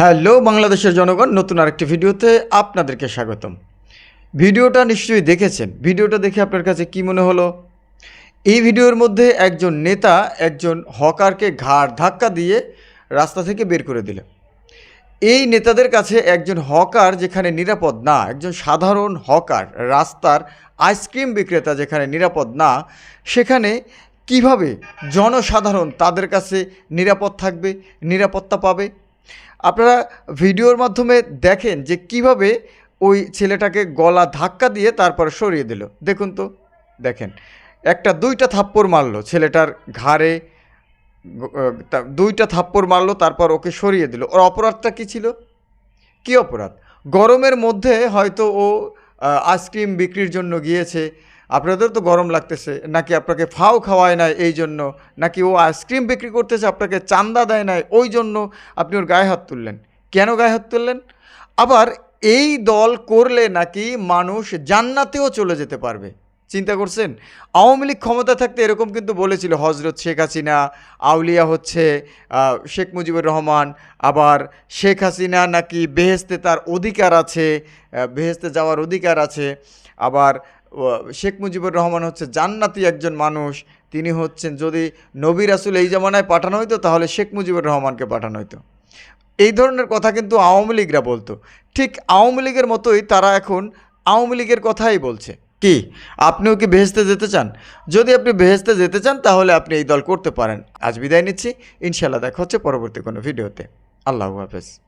Hello, বাংলাদেশের জনগণ, নতুন আরেকটি ভিডিওতে আপনাদেরকে স্বাগতম। ভিডিওটা নিশ্চয়ই দেখেছেন। ভিডিওটা দেখে আপনার কাছে কি মনে হলো? এই ভিডিওর মধ্যে একজন নেতা একজন হকারকে ঘাড় ধাক্কা দিয়ে রাস্তা থেকে বের করে দিল। এই নেতাদের কাছে একজন হকার যেখানে নিরাপদ না, একজন সাধারণ হকার, রাস্তার আইসক্রিম বিক্রেতা যেখানে নিরাপদ না, সেখানে কীভাবে জনসাধারণ তাদের কাছে নিরাপদ থাকবে, নিরাপত্তা পাবে? আপনারা ভিডিওর মাধ্যমে দেখেন যে কীভাবে ওই ছেলেটাকে গলা ধাক্কা দিয়ে তারপর সরিয়ে দিল। দেখুন তো, দেখেন, একটা দুইটা থাপ্পড় মারলো ছেলেটার ঘাড়ে দুইটা থাপ্পড় মারলো, তারপর ওকে সরিয়ে দিল। ওর অপরাধটা কী ছিল? কী অপরাধ? গরমের মধ্যে হয়তো ও আইসক্রিম বিক্রির জন্য গিয়েছে আপনাদের তো গরম লাগতেছে, নাকি আপনাকে ফাও খাওয়ায় না এই জন্য? নাকি ও আইসক্রিম বিক্রি করতেছে, আপনাকে চান্দা দেয় না ওই জন্য আপনি ওর গায়ে হাত তুললেন? কেন গায়ে হাত তুললেন? আবার এই দল করলে নাকি মানুষ জান্নাতেও চলে যেতে পারবে। চিন্তা করছেন? আওয়ামী লীগ ক্ষমতা থাকতে এরকম কিন্তু বলেছিল হজরত শেখ হাসিনা, আউলিয়া হচ্ছে শেখ মুজিবুর রহমান, আবার শেখ হাসিনা নাকি বেহেস্তে তার অধিকার আছে বেহেস্তে যাওয়ার অধিকার আছে, আবার শেখ মুজিবুর রহমান হচ্ছে জান্নাতি একজন মানুষ। তিনি হচ্ছেন, যদি নবী রাসুল এই জামানায় পাঠানো হইতো, তাহলে শেখ মুজিবুর রহমানকে পাঠানো হইতো। এই ধরনের কথা কিন্তু আওয়ামী লীগরা বলতো। ঠিক আওয়ামী লীগের মতোই তারা এখন আওয়ামী লীগের কথাই বলছে। কি? আপনিও কি বেহেস্তে যেতে চান? যদি আপনি বেহেস্তে যেতে চান, তাহলে আপনি এই দল করতে পারেন। আজ বিদায় নিচ্ছি। ইনশাল্লাহ দেখা হচ্ছে পরবর্তী কোনো ভিডিওতে। আল্লাহ হাফেজ।